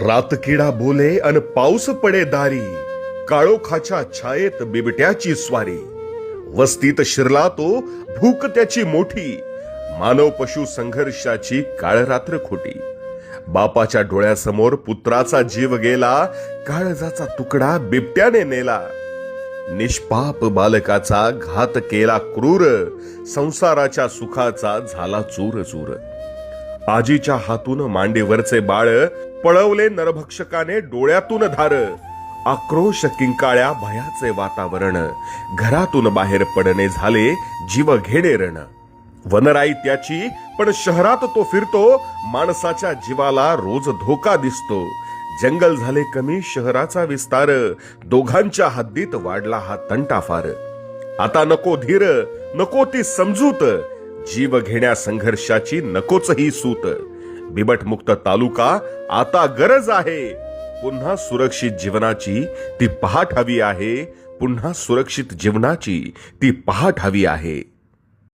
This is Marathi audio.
रातकिडा बोले अन पाऊस पडे दारी. काळोखाच्या छायेत बिबट्याची स्वारी. वस्तीत शिरला तो भूक त्याची मोठी. मानव पशु संघर्षाची काळ रात्र खोटी. बापाच्या डोळ्यासमोर पुत्राचा जीव गेला काळजाचा तुकडा बिबट्याने नेला. निष्पाप बालकाचा घात केला क्रूर संसाराच्या सुखाचा झाला चूर चूर आजीच्या हातून मांडीवरचे बाळ पळवले नरभक्षकाने डोळ्यातून धार. आक्रोश किंकाळ्या भयाचे वातावरण. घरातून बाहेर पडणे झाले जीव घेणे रण. वनराई त्याची पण शहरात तो फिरतो माणसाच्या जीवाला रोज धोका दिसतो. जंगल झाले कमी शहराचा विस्तार. दोघांच्या हद्दीत वाढला हा तंटा फार आता नको धीर नको ती समजूत. जीव घेण्या संघर्षाची नकोच ही सूत. बिबटमुक्त तालुका आता गरज आहे. पुन्हा सुरक्षित जीवनाची ती पहाट हवी आहे. पुन्हा सुरक्षित जीवनाची ती पहाट हवी आहे.